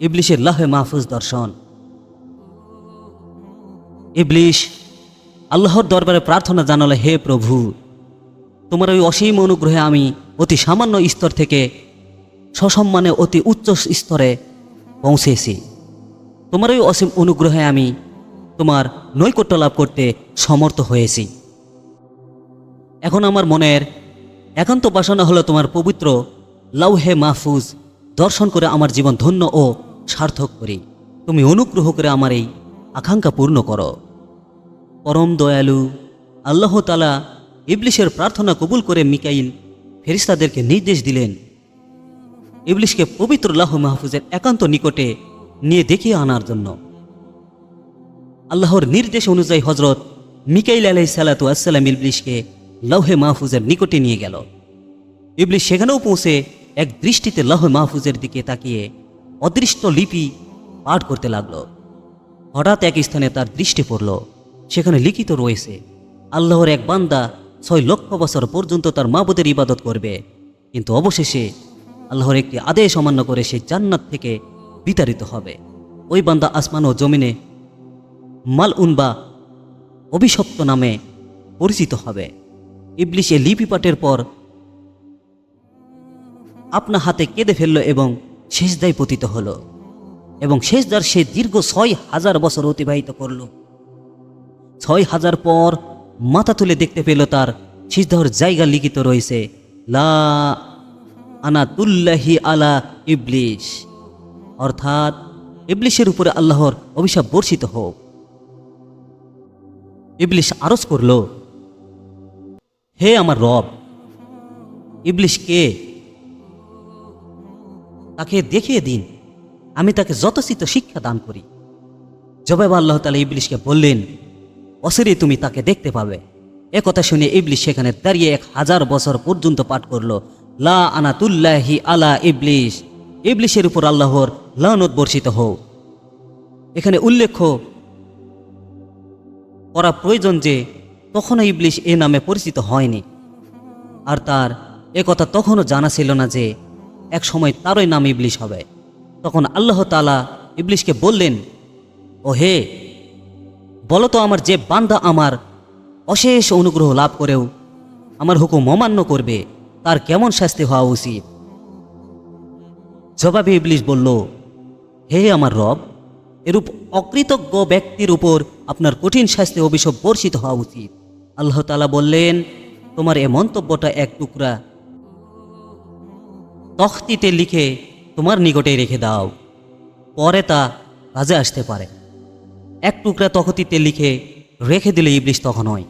ইবলিশের লাহে মাহফুজ দর্শন। ইবলিশ, আল্লাহর দরবারে প্রার্থনা জানালে, হে প্রভু, তোমার ওই অসীম অনুগ্রহে আমি অতি সামান্য স্তর থেকে সসম্মানে অতি উচ্চ স্তরে পৌঁছেছি। তোমার ওই অসীম অনুগ্রহে আমি তোমার নৈকট্য লাভ করতে সমর্থ হয়েছি। এখন আমার মনের একান্ত বাসনা হলো তোমার পবিত্র লাউহে মাহফুজ দর্শন করে আমার জীবন ধন্য ও সার্থক করি। তুমি অনুগ্রহ করে আমার এই আকাঙ্ক্ষা পূর্ণ করো। পরম দয়ালু, আল্লাহ তালা ইবলিশের প্রার্থনা কবুল করে মিকাইল ফেরিস্তাদেরকে নির্দেশ দিলেন, ইবলিশকে পবিত্র লাহ মাহফুজের একান্ত নিকটে নিয়ে দেখিয়ে আনার জন্য। আল্লাহর নির্দেশ অনুযায়ী হজরত মিকাইল আলাই সালাতু আসসালাম ইবলিশকে লৌহে মাহফুজের নিকটে নিয়ে গেল। ইবলিশ সেখানেও পৌঁছে এক দৃষ্টিতে লৌহে মাহফুজের দিকে তাকিয়ে অদৃষ্ট লিপি পাঠ করতে লাগল। হঠাৎ এক স্থানে তার দৃষ্টি পড়ল। সেখানে লিখিত রয়েছে, আল্লাহর এক বান্দা ছয় লক্ষ বছর পর্যন্ত তার মাবুদের ইবাদত করবে। কিন্তু অবশেষে আল্লাহর একটি আদেশ অমান্য করে সে জান্নাত থেকে বিতাড়িত হবে। ওই বান্দা আসমান ও জমিনে মাল উনবা অভিশপ্ত নামে পরিচিত হবে। ইবলিশ লিপি পাঠের পর আপনা হাতে কেঁদে ফেলল এবং শেষদায় পতিত হলো। এবং শেষদার সে দীর্ঘ ছয় হাজার বছর অতিবাহিত করল। ছয় হাজার পর মাথা তুলে দেখতে পেল তার সিজদাহর জায়গা লিখিত রয়েছে, লা আনা তুল্লাহি আলা ইবলিশ। অর্থাৎ ইবলিশের উপরে আল্লাহর অভিশাপ বর্ষিত হোক। ইবলিশ আরজ করল, হে আমার রব, ইবলিশ কে তাকে দেখিয়ে দিন। আমি তাকে যথোচিত শিক্ষা দান করি। জবাব আল্লাহ তালা ইবলিশকে বললেন অসিরে তুমি তাকে দেখতে পাবে। এ কথা শুনে ইবলিশ সেখানে দাঁড়িয়ে এক হাজার বছর পর্যন্ত পাঠ করল, লা আনাতুল্লাহি আলা ইবলিশ। ইবলিশের উপর আল্লাহর লানত বর্ষিত হোক এখানে উল্লেখ্য করা প্রয়োজন যে, তখনও ইবলিশ এ নামে পরিচিত হয়নি। আর তার এ কথা তখনও জানা ছিল না যে এক সময় তারই নাম ইবলিশ হবে। তখন আল্লাহ তালা ইবলিশকে বললেন, ও হে, বলো তো আমার যে বান্দা আমার অশেষ অনুগ্রহ লাভ করেও আমার হুকুম অমান্য করবে, তার কেমন শাস্তি হওয়া উচিত? জবাবে ইবলিশ বলল, হে আমার রব, এরূপ অকৃতজ্ঞ ব্যক্তির উপর আপনার কঠিন শাস্তি অভিশাপ বর্ষিত হওয়া উচিত। আল্লাহ তালা বললেন, তোমার এ মন্তব্যটা এক টুকরা তখতিতে লিখে তোমার নিকটে রেখে দাও। পরে তা কাজে আসতে পারে। এক টুকরা তখতিতে লিখে রেখে দিলে ইবলিশ তখন হয়।